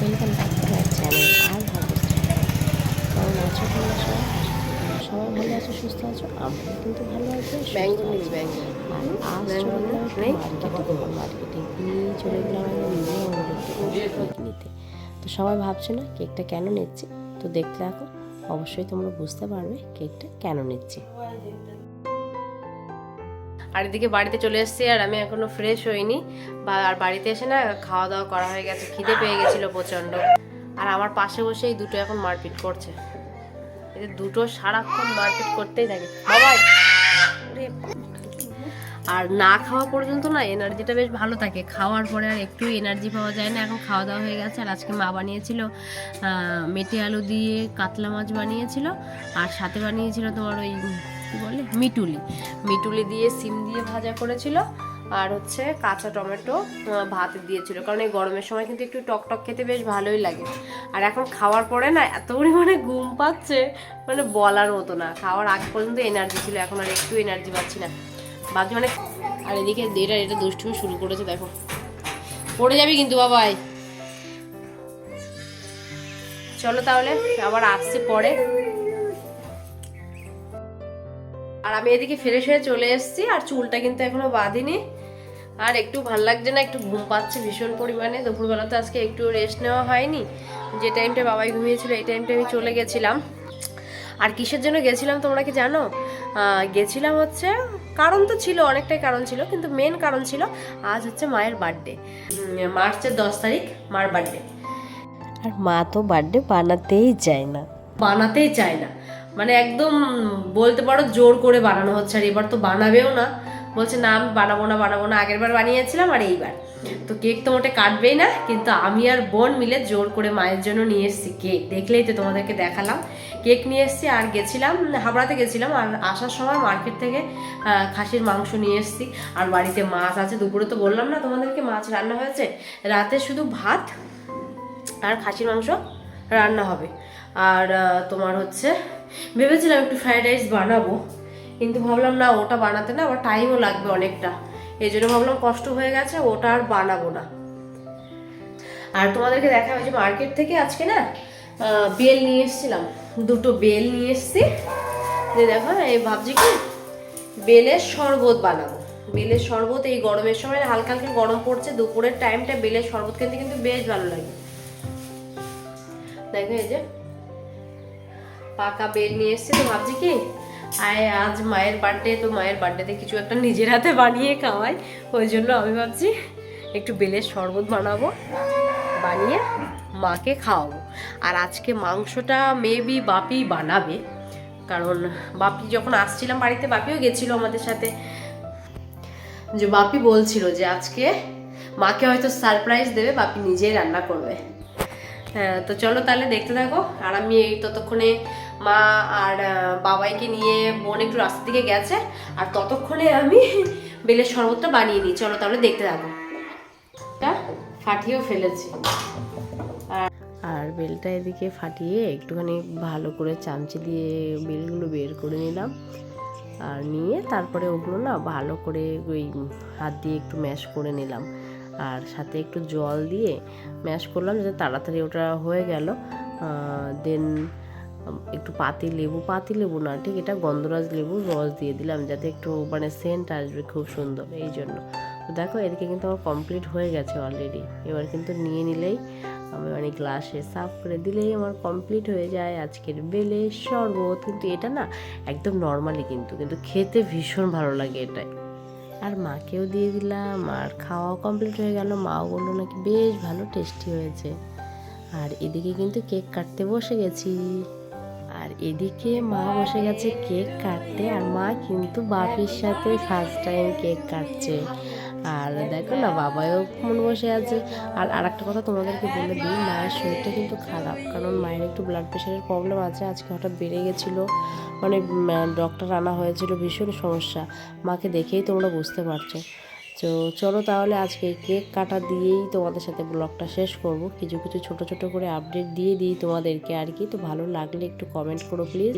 Welcome back to my channel আর কেমন আছো তোমরা সবাই? সবাই ভালো আছো সুস্থ আছো আমরা কিন্তু ভালো আছি আছি। মার্কেটে গিয়ে চলে গেলাম আমি নিজে কেক নিতে। তো সবাই ভাবছে না কেকটা কেন নিচ্ছি? তো দেখতে থাকো অবশ্যই তোমরা বুঝতে পারবে কেকটা কেন নিচ্ছি। আর এদিকে বাড়িতে চলে এসেছি আর আমি এখনও ফ্রেশ হইনি। বা আর বাড়িতে এসে না খাওয়া দাওয়া করা হয়ে গেছে, খিদে পেয়ে গেছিল প্রচণ্ড আর আমার পাশে বসে এই দুটো এখন মারপিট করছে। এদের দুটো সারাক্ষণ মারপিট করতেই থাকে। বাবা! আর না খাওয়া পর্যন্ত না এনার্জিটা বেশ ভালো থাকে। খাওয়ার পরে আর একটু এনার্জি পাওয়া যায় না। এখন খাওয়া দাওয়া হয়ে গেছে। আর আজকে মা বানিয়েছিল মেটে আলু দিয়ে কাতলা মাছ বানিয়েছিল। আর সাথে বানিয়েছিল তোমার ওই কী বলে? মিটুলি। মিটুলি দিয়ে সিম দিয়ে ভাজা করেছিল আর হচ্ছে কাঁচা টমেটো ভাত দিয়েছিল। কারণ এই গরমের সময় কিন্তু একটু টক টক খেতে বেশ ভালোই লাগে। আর এখন খাওয়ার পরে না, এত পরিমাণে ঘুম পাচ্ছে মানে বলার মতো না। খাওয়ার আগ পর্যন্ত এনার্জি ছিল, এখন আর একটু এনার্জি পাচ্ছি না। বাকি মানে আর এদিকে এটা এটা দুষ্টুমি শুরু করেছে, দেখো। পড়ে যাবি কিন্তু বাবাই। চলো তাহলে, আবার আসছে পরে। আর আমি এদিকে ফ্রেশ হয়ে চলে এসেছি আর চুলটা কিন্তু এখনও বাঁধিনি। আর একটু ভালো লাগছে না একটু ঘুম পাচ্ছে ভীষণ পরিমাণে। দুপুরবেলা তো আজকে একটু রেস্ট নেওয়া হয়নি। যে টাইমটা বাবাই ঘুমিয়েছিল এই টাইমটা আমি চলে গেছিলাম। আর কিসের জন্য গেছিলাম তোমরা কি জানো? গেছিলাম হচ্ছে কারণ তো ছিল অনেকটাই কারণ ছিল কিন্তু মেন কারণ ছিল আজ হচ্ছে মায়ের বার্থডে মার্চের দশ তারিখ মার বার্থডে আর মা তো বার্থডে বানাতেই চায় না। বানাতেই চায় না। মানে একদম বলতে পারো জোর করে বানানো হচ্ছে, আর এবার তো বানাবেও না। বলছে, না, আমি বানাবো না বানাবো না, আগের বার বানিয়েছিলাম আর এইবার। তো কেক তো মোটে কাটবেই না, কিন্তু আমি আর বোন মিলে জোর করে মায়ের জন্য নিয়ে এসেছি কেক। দেখলেই তো তোমাদেরকে দেখালাম। কেক নিয়ে এসেছি আর গেছিলাম হাবড়াতে গেছিলাম, আর আসার সময় মার্কেট থেকে খাসির মাংস নিয়ে এসেছি। আর বাড়িতে মাছ আছে, দুপুরে তো বললাম না তোমাদেরকে, মাছ রান্না হয়েছে। রাতে শুধু ভাত আর খাসির মাংস রান্না হবে। আর তোমার হচ্ছে, ভেবেছিলাম একটু ফ্রাইড রাইস বানাবো, কিন্তু ভাবলাম না ওটা বানাতে না, আবার টাইমও লাগবে অনেকটা। এই জন্য ভাবলাম কষ্ট হয়ে গেছে, ওটা আর বানাবো না। আর তোমাদেরকে দেখা হয়েছে মার্কেট থেকে আজকে না বেল নিয়ে এসেছিলাম। দুটো বেল নিয়ে এসেছি। যে দেখো, এই ভাবছি কি, বেলের শরবত বানাবো। বেলের শরবত এই গরমের সময় হালকা হালকা গরম পড়ছে, দুপুরের টাইমটা বেলের শরবত খেতে কিন্তু বেশ ভালো লাগে। দেখো এই যে, পাকা বেল নিয়ে এসেছি, তো ভাবছি কি, আয়, আজ মায়ের বার্থডে তো মায়ের বার্থডেতে কিছু একটা নিজের হাতে বানিয়ে খাওয়াই। ওই জন্য আমি ভাবছি একটু বেলের শরবত বানাবো, বানিয়ে মাকে খাওয়াবো। আর আজকে মাংসটা মেবি বাপি বানাবে, কারণ বাপি যখন আসছিলাম বাড়িতে, বাপিও গেছিল আমাদের সাথে। যে বাপি বলছিল যে আজকে মাকে হয়তো সারপ্রাইজ দেবে, বাপি নিজেই রান্না করবে। তো চলো তাহলে দেখতে থাকো। আর আমি এই ততক্ষণে মা আর বাবাইকে নিয়ে বোন একটু রাস্তা দিকে গেছে। আর ততক্ষণে আমি বেলের শরবতটা বানিয়ে নিই। চলো তাহলে দেখতে থাকো। ফাটিয়েও ফেলেছি। আর বেলটা এদিকে ফাটিয়ে একটুখানি ভালো করে চামচি দিয়ে বেলগুলো বের করে নিলাম। আর নিয়ে তারপরে ওগুলো না ভালো করে ওই হাত দিয়ে একটু ম্যাশ করে নিলাম। আর সাথে একটু জল দিয়ে ম্যাশ করলাম যাতে তাড়াতাড়ি ওটা হয়ে গেল। দেন একটু পাতি লেবু পাতি লেবু না, ঠিক এটা গন্ধরাজ লেবুর রস দিয়ে দিলাম যাতে একটু মানে সেন্ট আসবে খুব সুন্দর এই জন্য। তো দেখো, এদিকে কিন্তু আমার কমপ্লিট হয়ে গেছে অলরেডি এবার কিন্তু নিয়ে নিলেই আমি মানে গ্লাসে সাফ করে দিলেই আমার কমপ্লিট হয়ে যায় আজকের বেলে শরবত। কিন্তু এটা না একদম নর্মালি কিন্তু কিন্তু খেতে ভীষণ ভালো লাগে এটাই। আর মাকেও দিয়ে দিলাম, আর খাওয়াও কমপ্লিট হয়ে গেল। মাও বলল নাকি বেশ ভালো টেস্টি হয়েছে। আর এদিকে কিন্তু কেক কাটতে বসে গেছি। আর এদিকে মা বসে গেছে কেক কাটতে, আর মা কিন্তু বাপির সাথে ফার্স্ট টাইম কেক কাটছে। আর দেখো না বাবাও মন বসে আছে। আর আর একটা কথা তোমাদেরকে বলে দিই, মায়ের শরীরটা কিন্তু খারাপ, কারণ মায়ের একটু ব্লাড প্রেশারের প্রবলেম আছে। আজকে হঠাৎ বেড়ে গেছিল মানে ডক্টর আনা হয়েছিল, ভীষণ সমস্যা। মাকে দেখেই তোমরা বুঝতে পারছ। তো চলো তাহলে আজকে কেক কাটা দিয়েই তোমাদের সাথে ব্লগটা শেষ করব। কিছু কিছু ছোট ছোট করে আপডেট দিয়ে দিই তোমাদেরকে আর কি। তো ভালো লাগলে একটু কমেন্ট করো প্লিজ